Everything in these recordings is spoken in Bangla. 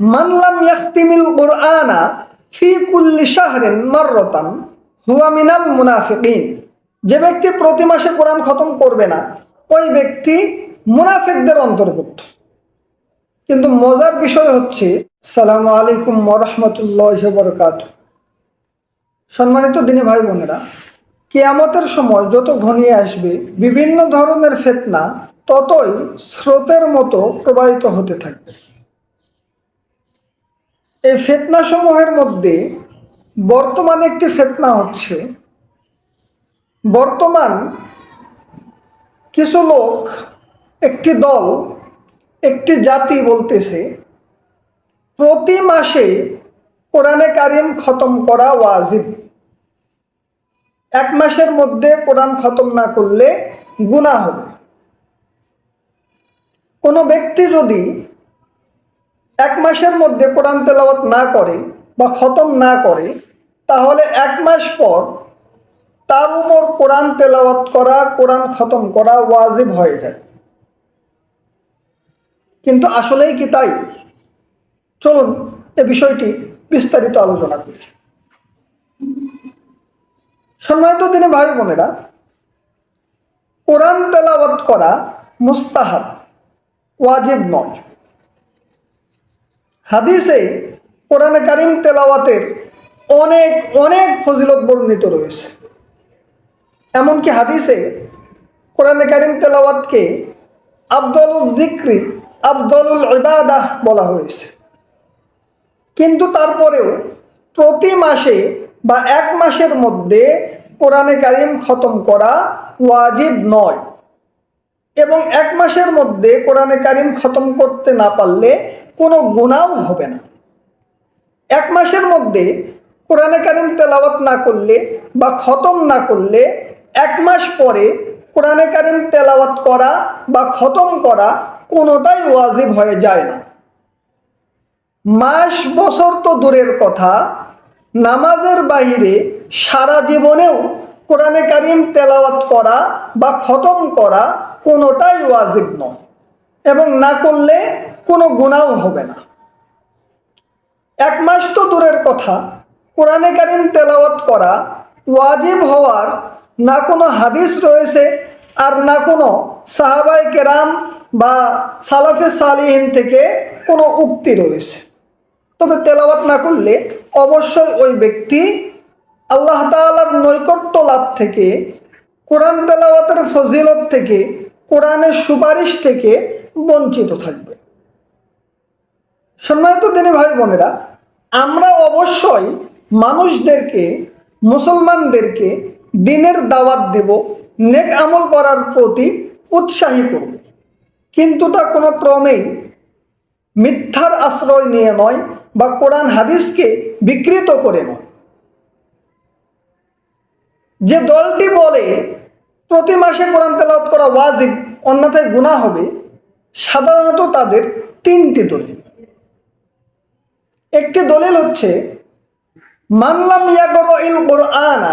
মানলাম ইয়াখতিমিল কুরআনা ফি কুল্লি শাহরিন মাররাতান, হুয়া মিনাল মুনাফিকিন। যে ব্যক্তি প্রতি মাসে কোরআন খতম করবে না, ওই ব্যক্তি মুনাফিকদের অন্তর্ভুক্ত। কিন্তু মজার বিষয় হচ্ছে, সালাম আলাইকুম রহমতুল্লাহ বরকাত সম্মানিত দিনী ভাই বোনেরা, কেয়ামতের সময় যত ঘনিয়ে আসবে বিভিন্ন ধরনের ফেতনা, ততই স্রোতের মতো প্রবাহিত হতে থাকবে। এই ফেতনা সমূহের মধ্যে বর্তমানে একটি ফেতনা হচ্ছে, বর্তমান কিছু লোক, একটি দল, একটি জাতি বলতেছে, প্রতি মাসে কোরআনে কারিম খতম করা ওয়াজিব। এক মাসের মধ্যে কোরআন খতম না করলে গুণা হবে। কোনো ব্যক্তি যদি এক মাসের মধ্যে কোরআন তেলাওয়াত না করে বা খতম না করে, তাহলে এক মাস পর তার উপর কোরআন তেলাওয়াত করা, কোরআন খতম করা ওয়াজিব হয়ে যায়। কিন্তু আসলেই কি তাই? চলুন এ বিষয়টি বিস্তারিত আলোচনা করি। সম্মানিত তিনি ভাই বোনেরা, কোরআন তেলাওয়াত করা মুস্তাহাব, ওয়াজিব নয়। হাদিসে কোরআনে কারিম তেলাওয়াতের অনেক অনেক ফজিলত বর্ণিত রয়েছে। এমনকি হাদিসে কোরআনে কারিম তেলাওয়াতকে আবদুল জিক্রি আবদুল ইবাদাহ বলা হয়েছে। কিন্তু তারপরেও প্রতি মাসে বা এক মাসের মধ্যে কোরআনে কারিম খতম করা ওয়াজিব নয়। এবং এক মাসের মধ্যে কোরআনে কারিম খতম করতে না পারলে কোনো গুণাও হবে না। এক মাসের মধ্যে কোরআনে কারিম তেলাওয়াত না করলে বা খতম না করলে এক মাস পরে কোরআনে কারিম তেলাওয়াত করা বা খতম করা কোনোটাই ওয়াজিব হয়ে যায় না। মাস বছর তো দূরের কথা, নামাজের বাহিরে সারা জীবনেও কোরআনে কারিম তেলাওয়াত করা বা খতম করা কোনোটাই ওয়াজিব নয়। এবং না করলে কোনো গুণাও হবে না। এক মাস তো দূরের কথা। কোরআনে কারিম তেলাওয়াত করা ওয়াজিব হওয়ার না কোনো হাদিস রয়েছে আর না কোনো সাহাবাই কেরাম বা সালাফে সালিহীন থেকে কোনো উক্তি রয়েছে। তবে তেলাওয়াত না করলে অবশ্যই ওই ব্যক্তি আল্লাহ তাআলার নৈকট্য লাভ থেকে, কোরআন তেলাওয়াতের ফজিলত থেকে, কোরআনের সুপারিশ থেকে বঞ্চিত থাকবে। সম্মানিত দিনী ভাই বোনেরা, আমরা অবশ্যই মানুষদেরকে, মুসলমানদেরকে দিনের দাওয়াত দেব, নেক আমল করার প্রতি উৎসাহী করব। কিন্তু তা কোনো ক্রমেই মিথ্যার আশ্রয় নিয়ে নয় বা কোরআন হাদিসকে বিকৃত করে নয়। যে দলটি বলে প্রতি মাসে কোরআন তেলাওয়াত করা ওয়াজিব, অন্যথায় গুণা হবে, সাধারণত তাদের তিনটি দলিল একটি দলিল হচ্ছে মানলাম ইয়াগর ইল কোরআনা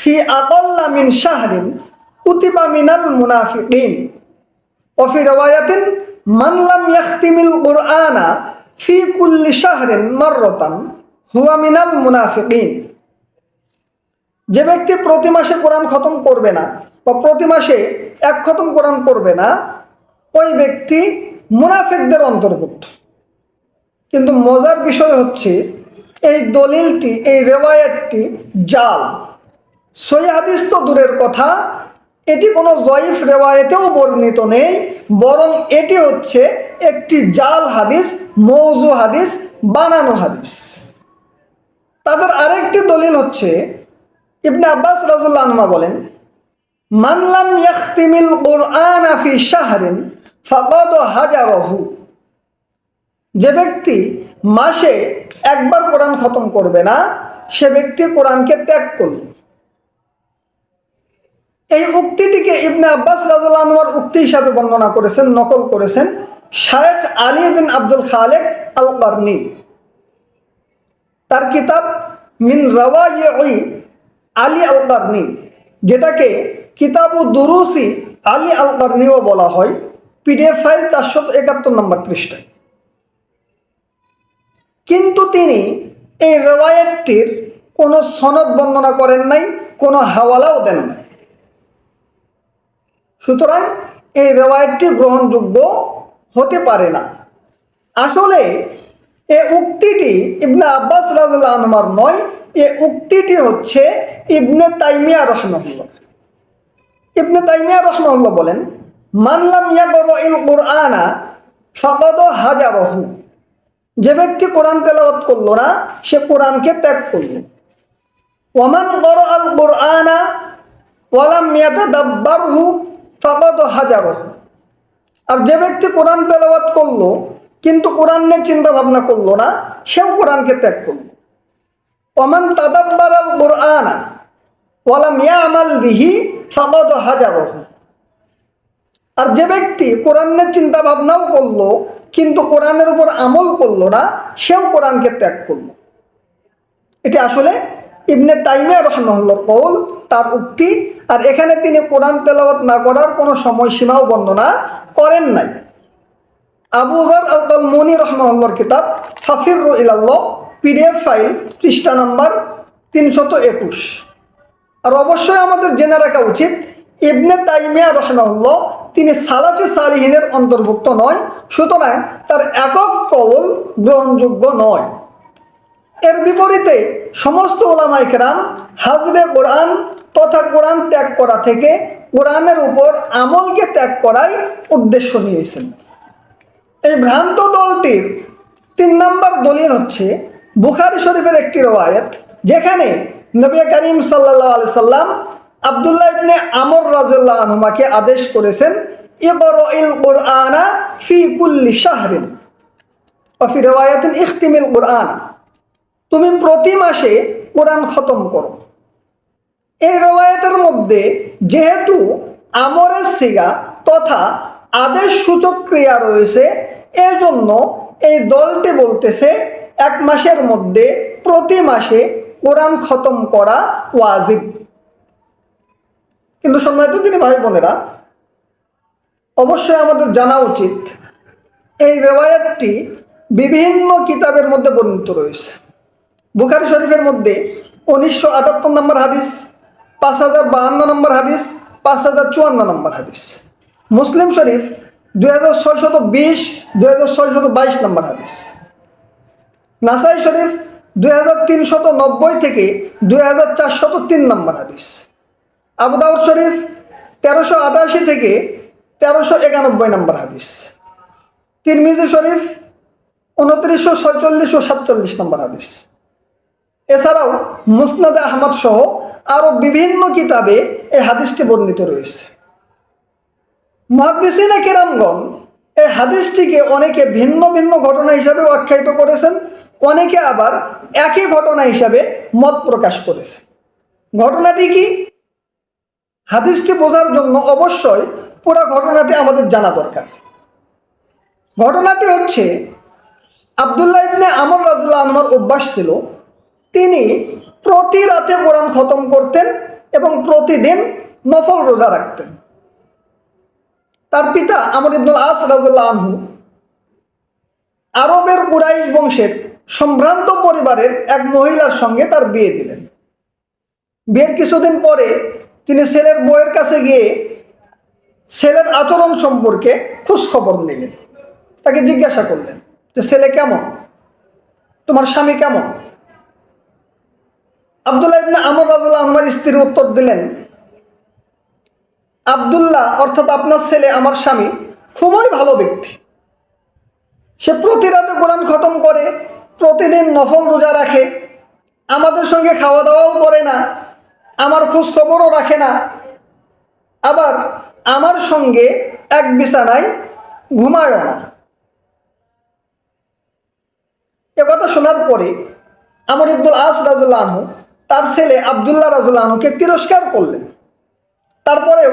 ফি আকল্লা মিন শাহরিন কুতিবা মিনাল মুনাফিকিন। অফি রওয়ায়াতিন মানলাম ইয়াখতিমিল কোরআনা ফি কুল্লি শাহরিন মাররতান হুয়া মিনাল মুনাফিকিন। যে ব্যক্তি প্রতি মাসে কোরআন খতম করবে না বা প্রতি মাসে এক খতম কোরআন করবে না, ওই ব্যক্তি মুনাফিকদের অন্তর্ভুক্ত। কিন্তু মজার বিষয় হচ্ছে, এই দলিলটি, এই রেওয়ায়তটি জাল। সই হাদিস তো দূরের কথা, এটি কোনো জয়ীফ রেওয়ায়েতেও বর্ণিত নেই, বরং এটি হচ্ছে একটি জাল হাদিস, মৌজু হাদিস, বানানো হাদিস। তাদের আরেকটি দলিল হচ্ছে, ইবনে আব্বাস রাজুল্লাহ আনমা বলেন মানলাম ইয়াখতিমিল কোরআন ফি শাহরিন, ফাকাদ হাজারহু। যে ব্যক্তি মাসে একবার কোরআন খতম করবে না, সে ব্যক্তি কোরআনকে ত্যাগ করবে। এই উক্তিটিকে ইবনে আব্বাস রাজুল্লাহর উক্তি হিসাবে বর্ণনা করেছেন, নকল করেছেন শায়েখ আলী বিন আব্দুল খালেক আল কারনি তার কিতাব মিন রাওয়াই আলী আল কারনি যেটাকে কিতাবু দুরুসি আলী আল কারনিও বলা হয়। পিডিএফ ফাইল চারশো একাত্তর নম্বর পৃষ্ঠায়। কিন্তু তিনি এই রেওয়ায়তটির কোনো সনদ বর্ণনা করেন নাই, কোনো হাওয়ালাও দেন নাই। সুতরাং এই রেওয়ায়তটি গ্রহণযোগ্য হতে পারে না। আসলে এ উক্তিটি ইবনে আব্বাস রাজুল্লাহ আনমার নয়, এ উক্তিটি হচ্ছে ইবনে তাইমিয়া রহমতুল্লাহ ইবনে তাইমিয়া রহমতুল্লাহ বলেন মানলাম ইয়াগর ইল কুরআনা ফাকাদ হাজারহু। যে ব্যক্তি কোরআন তেলাওয়াত করল না, সে কোরআনকে ত্যাগ করল। ওমান বড় আল কোরআনা ওয়ালাম ইয়াতাদাব্বারহু ফাকাদ হাজারহু। আর যে ব্যক্তি কোরআন তেলাওয়াত করল, কিন্তু কোরআন নিয়ে চিন্তা ভাবনা করল না, সেও কোরআনকে ত্যাগ করল। ওমান তাদাব্বার আল কোরআনা ওয়ালাম ইয়ামাল বিহি ফাকাদ হাজারহু। আর যে ব্যক্তি কোরআনের চিন্তা ভাবনাও করল কিন্তু কোরআনের উপর আমল করল না, সেও কোরআনকে ত্যাগ করল। এটি আসলে ইবনে তাইমিয়া রহমহল্লর কৌল তার উক্তি, আর এখানে তিনি কোরআন তেলাওয়াত না করার কোনো সময়সীমাও বর্ণনা করেন নাই। আবু জার আল মনি রহমহল্লর কিতাব ফাফির ইলাল্লাহ, পিডিএফ ফাইল, পৃষ্ঠা নাম্বার তিনশত একুশ। আর অবশ্যই আমাদের জেনে রাখা উচিত, ইবনে তাইমিয়া রহমাউল্লাহ তিনি সালাফি সালিহিনের অন্তর্ভুক্ত নয়, সুতরাং তার একক কৌল গ্রহণযোগ্য নয়। এর বিপরীতে সমস্ত ওলামাইকরাম হাজরে কোরআন তথা কোরআন ত্যাগ করা থেকে কোরআনের উপর আমলকে ত্যাগ করাই উদ্দেশ্য নিয়েছেন। এই ভ্রান্ত দলটির তিন নম্বর দলিল হচ্ছে, বুখারি শরীফের একটি রওয়ায়ত, যেখানে নবী করিম সাল্লাহ আলি সাল্লাম আবদুল্লাহ ইবনে আমর রাজুল্লাহ আনহুমাকে আদেশ করেছেন, ইকরাইল কুরআনা ফি কুল্লি শাহরিন ফি রিওয়ায়াতিন ইখতিমিল কুরআন। তুমি প্রতি মাসে কোরআন খতম করো। এই রেওয়ায়তের মধ্যে যেহেতু আমরের সিগা তথা আদেশ সূচক ক্রিয়া রয়েছে, এজন্য এই দলটি বলতেছে এক মাসের মধ্যে প্রতি মাসে কোরআন খতম করা ওয়াজিব। কিন্তু সম্মানিত তিনি ভাই বোনেরা, অবশ্যই আমাদের জানা উচিত, এই রেওয়ায়তটি বিভিন্ন কিতাবের মধ্যে বর্ণিত রয়েছে। বুখারি শরীফের মধ্যে উনিশশো আটাত্তর নম্বর হাদিস, পাঁচ হাজার বাহান্ন নম্বর হাদিস, পাঁচ হাজার চুয়ান্ন নম্বর হাদিস। মুসলিম শরীফ দুই হাজার ছয়শত বিশ, দুই হাজার ছয়শত বাইশ নম্বর হাদিস। নাসাই শরীফ দুই হাজার তিনশত নব্বই থেকে দুই হাজার চারশত তিন নম্বর হাদিস। আবুদাউদ শরীফ, তেরোশো আটাশি থেকে তেরোশো একানব্বই নম্বর হাদিস। তিরমিজি শরীফ, উনত্রিশশো ছয়চল্লিশ ও সাতচল্লিশ নম্বর হাদিস। এছাড়াও মুসনাদে আহমদ সহ আরও বিভিন্ন কিতাবে এই হাদিসটি বর্ণিত রয়েছে। মহাদিসিনে কেরামগণ এই হাদিসটিকে অনেকে ভিন্ন ভিন্ন ঘটনা হিসাবে আখ্যায়িত করেছেন, অনেকে আবার একই ঘটনা হিসাবে মত প্রকাশ করেছে ঘটনাটি কি? হাদিসটি বোঝার জন্য অবশ্যই পুরো ঘটনাটি আমাদের জানা দরকার। ঘটনাটি হচ্ছে, আবদুল্লাহ ইবনে আমর রাজুল্লাহ আনমার অভ্যাস ছিল, তিনি প্রতি রাতে কোরআন খতম করতেন এবং প্রতিদিন নফল রোজা রাখতেন। তার পিতা আমর ইবনুল আস রাজুল্লাহ আনহু আরবের কুরাইশ বংশের সম্ভ্রান্ত পরিবারের এক মহিলার সঙ্গে তার বিয়ে দিলেন। বিয়ের কিছুদিন পরে তিনি ছেলের বউয়ের কাছে গিয়ে ছেলের আচরণ সম্পর্কে খোঁজ খবর নিলেন। তাকে জিজ্ঞাসা করলেন, যে ছেলে কেমন? তোমার স্বামী কেমন? আবদুল্লাহ ইবনে আমর রাজুল্লাহ আমার স্ত্রী উত্তর দিলেন, আবদুল্লাহ অর্থাৎ আপনার ছেলে আমার স্বামী খুবই ভালো ব্যক্তি। সে প্রতি রাতে কোরআন খতম করে, প্রতিদিন নফল রোজা রাখে, আমাদের সঙ্গে খাওয়া দাওয়াও করে না আমার খোঁজ খবরও রাখে না। আবার আমার সঙ্গে এক বিছানায় ঘুমায় না। এ কথা শোনার পরে আমর ইবদুল আস রাজুল্লাহ আনহু তার ছেলে আবদুল্লাহ রাজুল্লাহ আনহুকে তিরস্কার করলেন। তারপরেও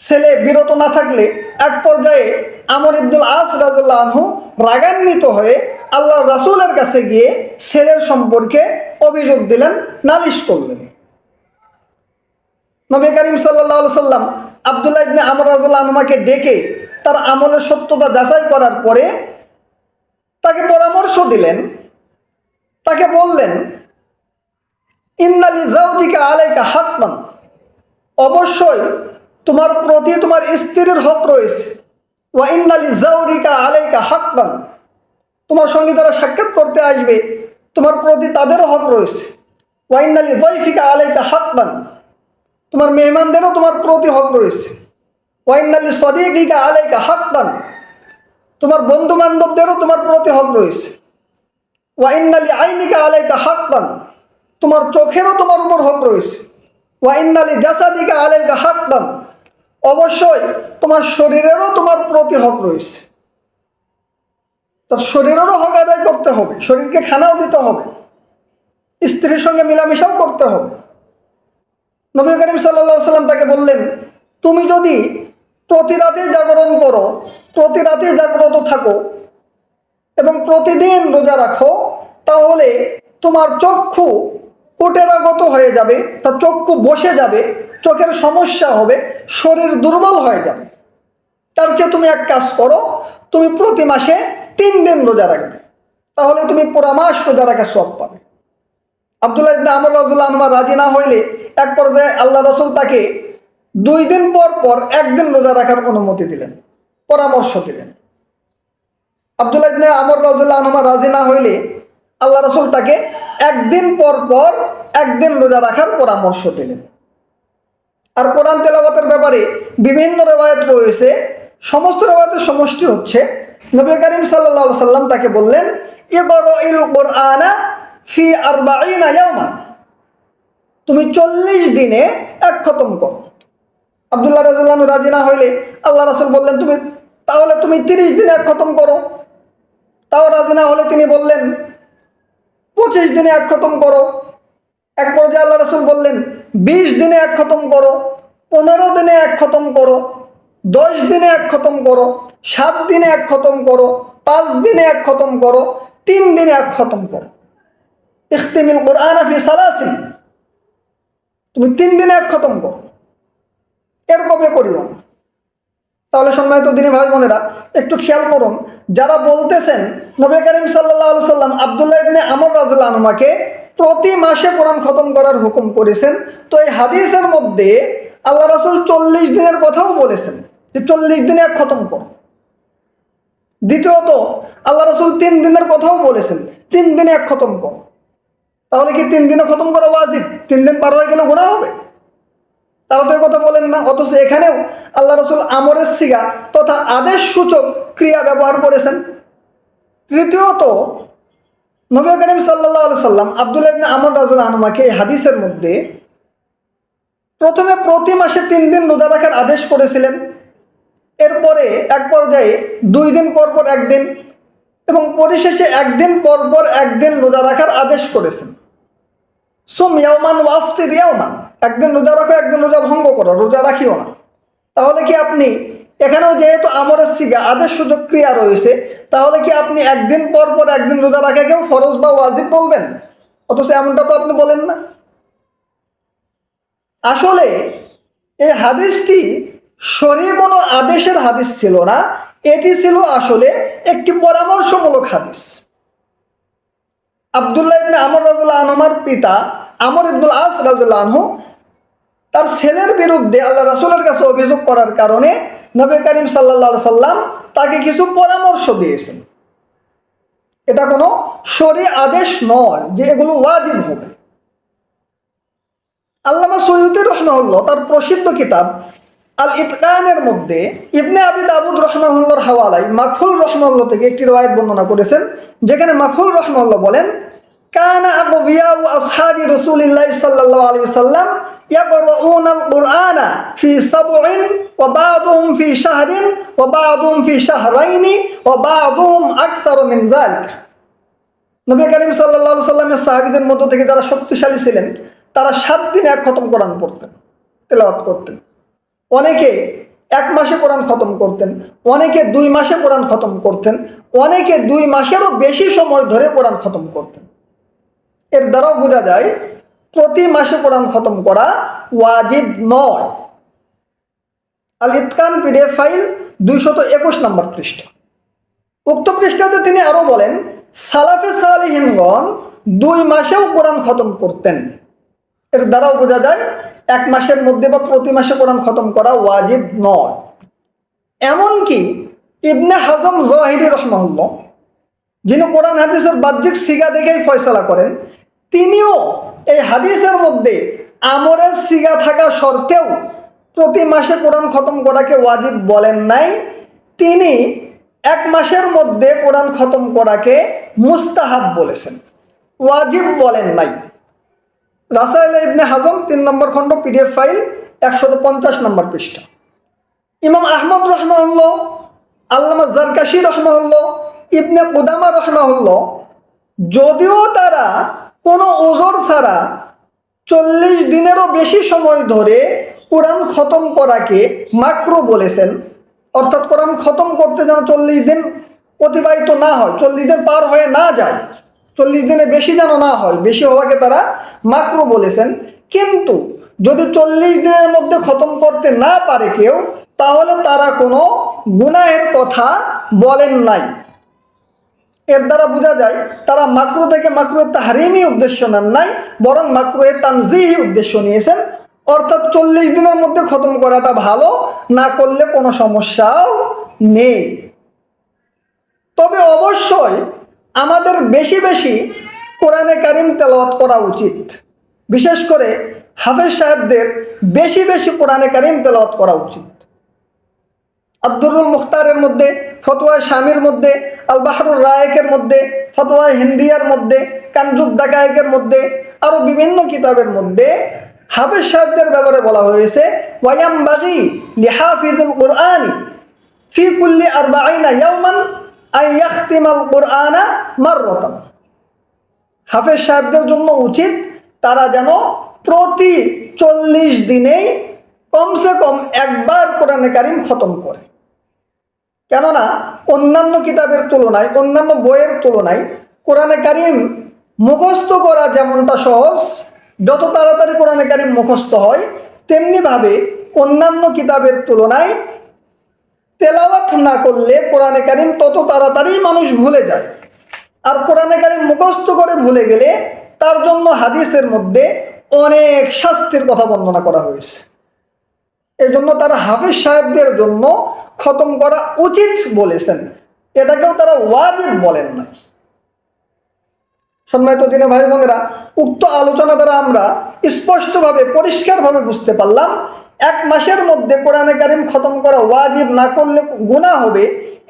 ছেলে বিরত না থাকলে এক পর্যায়ে আমর ইবদুল আস রাজুল্লাহ আনহু রাগান্বিত হয়ে আল্লাহ রাসুলের কাছে গিয়ে ছেলের সম্পর্কে অভিযোগ দিলেন, নালিশ করলেন। নবী করিম সাল্লাহ সাল্লাম আবদুল্লাহ ইবনে আমর আনহুমাকে ডেকে তার আমলের সত্যতা যাচাই করার পরে তাকে পরামর্শ দিলেন, তাকে বললেন, ইন্নালি জাউজিকা আলাইকা হাকমান অবশ্যই তোমার প্রতি তোমার স্ত্রীর হক রয়েছে। ওয়া ইন্নালি জাউরিকা আলাইকা হাকমান তোমার সঙ্গে যারা সাক্ষাৎ করতে আসবে, তোমার প্রতি তাদেরও হক রয়েছে। ওয়া ইন্নালি জয়ফিকা আলাইকা হাকমান তোমার মেহমানদেরও তোমার প্রতি হক রয়েছে। ওয়া ইন্নালি সদিকিকা আলাইকা হাকমান তোমার বন্ধু বান্ধবদেরও তোমার প্রতি হক রয়েছে। ওয়াইন্নালি আইনিকা আলাইকা হাক্কান। তোমার চোখেরও তোমার উপর হক রয়েছে। ওয়াইন্নালি জাসাদিকা আলাইকা হাক্কান। অবশ্যই তোমার শরীরেরও তোমার প্রতি হক রয়েছে। তার শরীরেরও হক আদায় করতে হবে। শরীরকে খানাও দিতে হবে। স্ত্রীর সঙ্গে মিলামিশাও করতে হবে। নবী করিম সাল্লা সাল্লাম তাকে বললেন, তুমি যদি প্রতি রাতে জাগরণ করো, প্রতি রাতে জাগ্রত থাকো এবং প্রতিদিন রোজা রাখো, তাহলে তোমার চক্ষু কোটেরাগত হয়ে যাবে, তার চক্ষু বসে যাবে, চোখের সমস্যা হবে, শরীর দুর্বল হয়ে যাবে। তার চেয়ে তুমি এক কাজ করো, তুমি প্রতি মাসে তিন দিন রোজা রাখবে। তাহলে তুমি পুরা মাস রোজা রাখার সব পাবে। আবদুল্লাহ ইবনে আমর রাজুল্লাহ আনমা রাজি না হইলে এক পর্যায়ে আল্লাহ রসুল তাকে দুই দিন পর পর একদিন রোজা রাখার অনুমতি দিলেন, পরামর্শ দিলেন। আবদুল্লাহ ইবনে আমর রাজুল্লাহ আনহমা রাজি না হইলে আল্লাহ রসুল তাকে একদিন পর পর একদিন রোজা রাখার পরামর্শ দিলেন। আর কোরআন তেলাওয়াতের ব্যাপারে বিভিন্ন রেওয়ায়ত রয়েছে, সমস্ত রেওয়ায়তের সমষ্টি হচ্ছে, নবী করিম সাল্লাহ সাল্লাম তাকে বললেন ইবরাইল কোরআনা ফি আরবাইনা ইয়াওমান। তুমি চল্লিশ দিনে এক খতম করো। আবদুল্লাহ রাজুল্লাহ রাজি না হইলে আল্লাহ রাসুল বললেন, তুমি তাহলে তুমি তিরিশ দিনে এক খতম করো। তাও রাজি না হলে তিনি বললেন, পঁচিশ দিনে এক খতম করো। এক পর্যায়ে আল্লাহ রসুল বললেন, বিশ দিনে এক খতম করো, পনেরো দিনে এক খতম করো, দশ দিনে এক খতম করো, সাত দিনে এক খতম করো, পাঁচ দিনে এক খতম করো, তিন দিনে এক খতম করো। ইখতিমিল কোরআন ফি সালাসিন। তুমি তিন দিনে এক খতম করো। এরকমে করিও। তাহলে সম্মানিত দিনী ভাই বোনেরা, একটু খেয়াল করুন, যারা বলতেছেন, নবী করিম সাল্লাহ সাল্লাম আবদুল্লাহ ইবনে আমর রাজুল্লাহ আনুমাকে প্রতি মাসে কোরআন খতম করার হুকুম করেছেন। তো এই হাদিসের মধ্যে আল্লাহ রাসুল চল্লিশ দিনের কথাও বলেছেন যে চল্লিশ দিনে এক খতম করো। দ্বিতীয়ত, আল্লাহ রাসুল তিন দিনের কথাও বলেছেন, তিন দিনে এক খতম করো। তাহলে কি তিন দিনে খতম করা ওয়াজিব? তিন দিন পার হয়ে গেলে গোনা হবে। তারা তো কথা বলেন না, অথচ এখানেও আল্লাহ রসুল আমরের সিগা তথা আদেশ সূচক ক্রিয়া ব্যবহার করেছেন। তৃতীয়ত, নবী করিম সাল্লাহ সাল্লাম আবদুল্লাহ আমর রাজুল আনুমাকে এই হাদিসের মধ্যে প্রথমে প্রতি মাসে তিন দিন রোজা রাখার আদেশ করেছিলেন। এরপরে এক পর্যায়ে দুই দিন পর পর একদিন এবং পরিশেষে একদিন পর পর একদিন রোজা রাখার আদেশ করেছেন। সুম ইয়াওমান ওয়াফসির ইয়াওমান একদিন রোজা রাখো, একদিন রোজা ভঙ্গ করো, রোজা রাখিও না। তাহলে কি আপনি, এখানেও যেহেতু আমরের সিগা, আদেশ সুযোগ ক্রিয়া রয়েছে, তাহলে কি আপনি একদিন পর পর একদিন রোজা রাখা কেউ ফরজ বা ওয়াজিব বলবেন? অথচ এমনটা তো আপনি বলেন না। আসলে এই হাদিসটি শরীর কোনো আদেশের হাদিস ছিল না, এটি ছিল আসলে একটি পরামর্শমূলক হাদিস। আবদুল্লাহ ইবনে আমর রাজুল্লাহ আনহমার পিতা আমর ইবনুল আস রাজুল্লাহ আনহু তার ছেলের বিরুদ্ধে আল্লাহ রাসুলের কাছে অভিযোগ করার কারণে নবী করিম সাল্লা সাল্লাম তাকে কিছু পরামর্শ দিয়েছেন। এটা কোনো সরি আদেশ নয় যে এগুলো ওয়াজিব হবে। আল্লামা সৈয়দি রহমাউল্লাহ তার প্রসিদ্ধ কিতাব আল ইতকানের মধ্যে ইবনে আবিদ আবুদ রহমাউল্লাহর হাওয়ালাই মাখুল রহমাউল্লাহ থেকে একটি রয়েত বর্ণনা করেছেন যেখানে মাখুল রহমাউল্লাহ বলেন কানা আববিয়া ও আসহাবি রসুলিল্লাহ সাল্লাহ আলী সাল্লাম يقرؤون القرآن في سبع وبعضهم في شهر وبعضهم في شهرين وبعضهم أكثر من ذلك নবী করিম সাল্লাহ সাল্লামের সাহাবিদের মধ্য থেকে যারা শক্তিশালী ছিলেন তারা সাত দিনে এক খতম কোরআন পড়তেন তেলাওয়াত করতেন অনেকে এক মাসে কোরআন খতম করতেন, অনেকে দুই মাসে কোরআন খতম করতেন, অনেকে দুই মাসেরও বেশি সময় ধরে কোরআন খতম করতেন। এর দ্বারাও বোঝা যায়, প্রতি মাসে কোরআন খতম করা ওয়াজিব নয়। আল ইতকান পিডিএফ ফাইল দুইশত একুশ নম্বর পৃষ্ঠা। উক্ত পৃষ্ঠাতে তিনি আরও বলেন, সালাফে সালিহিনগণ দুই মাসেও কোরআন খতম করতেন। এর দ্বারাও বোঝা যায়, এক মাসের মধ্যে বা প্রতি মাসে কোরআন খতম করা ওয়াজিব নয়। এমনকি ইবনে হাজম জহিরি রহমাহুল্লাহ, যিনি কোরআন হাদিসের বাহ্যিক সিগা দেখেই ফয়সলা করেন, তিনিও এই হাদিসের মধ্যে আমরের সিগা থাকা সত্ত্বেও প্রতি মাসে কোরআন খতম করাকে ওয়াজিব বলেন নাই। তিনি এক মাসের মধ্যে কোরআন খতম করাকে মুস্তাহাব বলেছেন। ওয়াজিব বলেন নাই। রাসাইল ইবনে হাজম তিন নম্বর খণ্ড পিডিএফ ফাইল একশত পঞ্চাশ নম্বর পৃষ্ঠা। ইমাম আহমদ রহমাউল্লাহ আল্লামা জারকাশি রহমাউল্লাহ ইবনে কুদামা রহমাউল্লাহ যদিও তারা কোনো ওজোর ছাড়া চল্লিশ দিনেরও বেশি সময় ধরে কোরআন খতম করাকে মাকরু বলেছেন। অর্থাৎ কোরআন খতম করতে যেন চল্লিশ দিন অতিবাহিত না হয়, চল্লিশ দিন পার হয়ে না যায়। চল্লিশ দিনে বেশি যেন না হয়, বেশি হওয়াকে তারা মাকরু বলেছেন। কিন্তু যদি চল্লিশ দিনের মধ্যে খতম করতে না পারে কেউ, তাহলে তারা কোনো গুনাহের কথা বলেন নাই। এর দ্বারা বোঝা যায়, তারা মাকরু থেকে মাকরুয়ের তাহারিমই উদ্দেশ্য নেন নাই, বরং মাকরুয়ের তানজিহি উদ্দেশ্য নিয়েছেন। অর্থাৎ চল্লিশ দিনের মধ্যে খতম করাটা ভালো, না করলে কোনো সমস্যাও নেই। তবে অবশ্যই আমাদের বেশি বেশি কোরআনে কারিম তেলাওয়াত করা উচিত। বিশেষ করে হাফেজ সাহেবদের বেশি বেশি কোরআনে কারিম তেলাওয়াত করা উচিত। আব্দুরুল মুখতারের মধ্যে, ফতোয়া স্বামীর মধ্যে আল বাহরুল রায়েকের মধ্যে, ফতোয়া হিন্দিয়ার মধ্যে, কানজুদ দাকায়েকের মধ্যে আরও বিভিন্ন কিতাবের মধ্যে হাফেজ সাহেবদের ব্যাপারে বলা হয়েছে ওয়ায়াম বাগি লিহাফিজুল কোরআনি ফি কুল্লি আরবাইনা ইয়াউমান আই ইয়াখতিমাল কোরআনা মাররতান। হাফেজ সাহেবদের জন্য উচিত তারা যেন প্রতি চল্লিশ দিনেই কমসে কম একবার কোরআনে কারিম খতম করে। কেননা অন্যান্য কিতাবের তুলনায়, অন্যান্য বইয়ের তুলনায় কোরআনে কারিম মুখস্থ করা যেমনটা সহজ, যত তাড়াতাড়ি কোরআনে কারিম মুখস্থ হয়, তেমনিভাবে অন্যান্য কিতাবের তুলনায় তেলাওয়াত না করলে কোরআনে কারিম তত তাড়াতাড়ি মানুষ ভুলে যায়। আর কোরআনে কারিম মুখস্থ করে ভুলে গেলে তার জন্য হাদিসের মধ্যে অনেক শাস্তির কথা বর্ণনা করা হয়েছে। এই জন্য তারা হাফিজ সাহেবদের জন্য খতম করা উচিত বলেছেন। এটাকেও তারা ওয়াজিব বলেন না সম্মানিত দিনে ভাই বোনেরা, উক্ত আলোচনা দ্বারা আমরা স্পষ্টভাবে, পরিষ্কারভাবে বুঝতে পারলাম এক মাসের মধ্যে কোরআনে কারিম খতম করা ওয়াজিব না করলে গুণা হবে,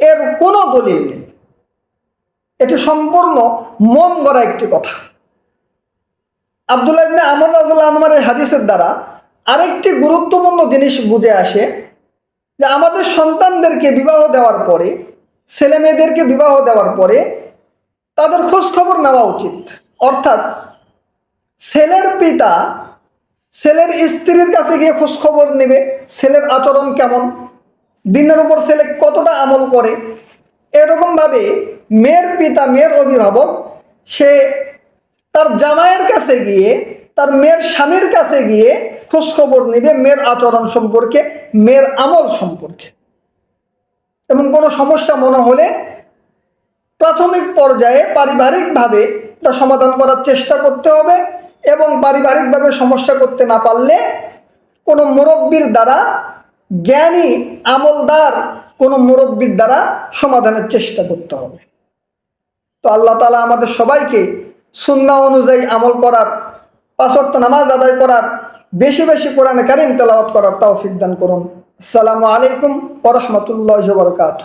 এর কোনো দলিল নেই। এটি সম্পূর্ণ মন গড়া একটি কথা। আবদুল্লাহ আমর রাজুল্লাহ আনমারের হাদিসের দ্বারা আরেকটি গুরুত্বপূর্ণ জিনিস বুঝে আসে যে আমাদের সন্তানদেরকে বিবাহ দেওয়ার পরে, ছেলে মেয়েদেরকে বিবাহ দেওয়ার পরে তাদের খোঁজ খবর নেওয়া উচিত। অর্থাৎ ছেলের পিতা ছেলের স্ত্রীর কাছে গিয়ে খোঁজ খবর নেবে, ছেলের আচরণ কেমন? দিনের উপর ছেলে কতটা আমল করে? এরকমভাবে মেয়ের পিতা, মেয়ের অভিভাবক, সে তার জামাইয়ের কাছে গিয়ে, তার মেয়ের স্বামীর কাছে গিয়ে খোঁজ খবর নেবে মেয়ের আচরণ সম্পর্কে, মেয়ের আমল সম্পর্কে। এবং কোনো সমস্যা মনে হলে প্রাথমিক পর্যায়ে পারিবারিকভাবে তা সমাধান করার চেষ্টা করতে হবে। এবং পারিবারিকভাবে সমস্যা করতে না পারলে কোনো মুরব্বীর দ্বারা জ্ঞানী, আমলদার কোনো মুরব্বীর দ্বারা সমাধানের চেষ্টা করতে হবে। তো আল্লাহ তালা আমাদের সবাইকে সুন্না অনুযায়ী আমল করার পাঁচক্ত নামাজ আদায় করার, বেশি বেশি কোরআনে কারিম তেলাওয়াত করার তৌফিক দান করুন। আসসালামু আলাইকুম ওরহমতুল্লাহ বরকাত